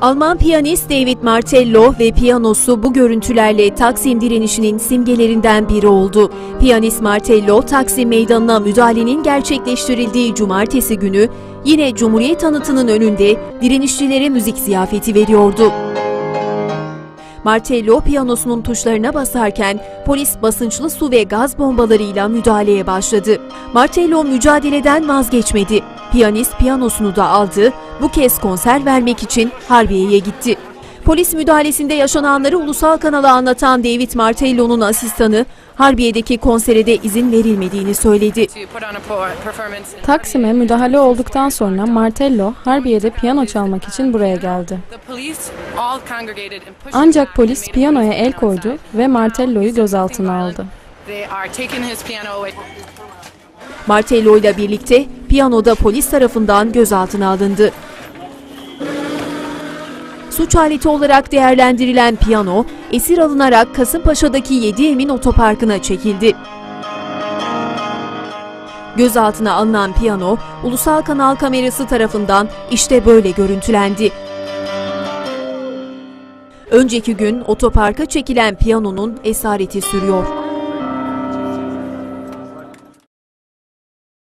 Alman piyanist David Martello ve piyanosu bu görüntülerle Taksim direnişinin simgelerinden biri oldu. Piyanist Martello, Taksim Meydanı'na müdahalenin gerçekleştirildiği cumartesi günü yine Cumhuriyet anıtının önünde direnişçilere müzik ziyafeti veriyordu. Martello piyanosunun tuşlarına basarken polis basınçlı su ve gaz bombalarıyla müdahaleye başladı. Martello mücadeleden vazgeçmedi. Piyanist piyanosunu da aldı. Bu kez konser vermek için Harbiye'ye gitti. Polis müdahalesinde yaşananları ulusal kanala anlatan David Martello'nun asistanı Harbiye'deki konsere de izin verilmediğini söyledi. Taksim'e müdahale olduktan sonra Martello, Harbiye'de piyano çalmak için buraya geldi. Ancak polis piyanoya el koydu ve Martello'yu gözaltına aldı. Martello ile birlikte piyanoda polis tarafından gözaltına alındı. Suç aleti olarak değerlendirilen piyano, esir alınarak Kasımpaşa'daki 7 Emin Otoparkı'na çekildi. Gözaltına alınan piyano, ulusal kanal kamerası tarafından işte böyle görüntülendi. Önceki gün otoparka çekilen piyanonun esareti sürüyor.